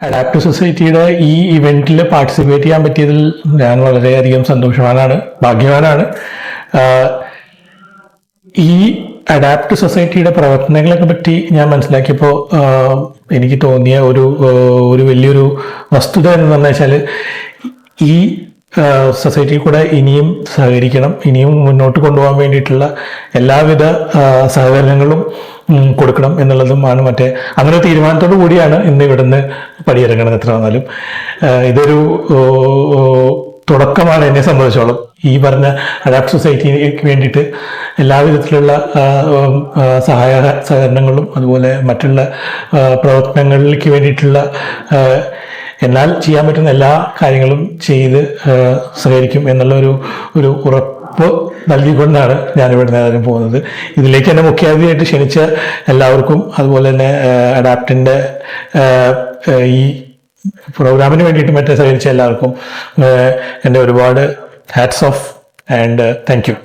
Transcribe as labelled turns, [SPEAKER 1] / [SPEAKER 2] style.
[SPEAKER 1] Adapt സൊസൈറ്റിയുടെ ഈ ഇവന്റിൽ participate ചെയ്യാൻ പറ്റിയതിൽ ഞാൻ വളരെയധികം സന്തോഷവാനാണ് ഭാഗ്യവാനാണ്. ഈ അഡാപ്റ്റ് സൊസൈറ്റിയുടെ പ്രവർത്തനങ്ങളെ പറ്റി ഞാൻ മനസ്സിലാക്കിയപ്പോൾ എനിക്ക് തോന്നിയ ഒരു ഒരു വലിയൊരു വസ്തുത എന്ന് പറഞ്ഞു വെച്ചാൽ ഈ സൊസൈറ്റി കൂടെ ഇനിയും സഹകരിക്കണം. ഇനിയും മുന്നോട്ട് കൊണ്ടുപോകാൻ വേണ്ടിയിട്ടുള്ള എല്ലാവിധ സഹകരണങ്ങളും കൊടുക്കണം എന്നുള്ളതുമാണ് മറ്റേ അങ്ങനെ തീരുമാനത്തോടു കൂടിയാണ് ഇന്ന് ഇവിടുന്ന് പടിയിറങ്ങണത് എത്ര വന്നാലും. ഇതൊരു തുടക്കമാണ് എന്നെ സംബന്ധിച്ചോളം. ഈ പറഞ്ഞ അഡാപ്റ്റ് സൊസൈറ്റിക്ക് വേണ്ടിയിട്ട് എല്ലാവിധത്തിലുള്ള സഹായ സഹകരണങ്ങളും അതുപോലെ മറ്റുള്ള പ്രവർത്തനങ്ങളിലേക്ക് വേണ്ടിയിട്ടുള്ള എന്നാൽ ചെയ്യാൻ പറ്റുന്ന എല്ലാ കാര്യങ്ങളും ചെയ്ത് സഹകരിക്കും എന്നുള്ള ഒരു ഒരു ഉറപ്പ് നൽകിക്കൊണ്ടാണ് ഇവിടെ നേരം പോകുന്നത്. ഇതിലേക്ക് എന്നെ മുഖ്യാതിഥിയായിട്ട് ക്ഷണിച്ച എല്ലാവർക്കും അതുപോലെ തന്നെ അഡാപ്റ്റിന്റെ ഈ പ്രോഗ്രാമിന് വേണ്ടിയിട്ട് മറ്റേ സഹകരിച്ച എല്ലാവർക്കും എന്റെ ഒരുപാട് hats off and thank you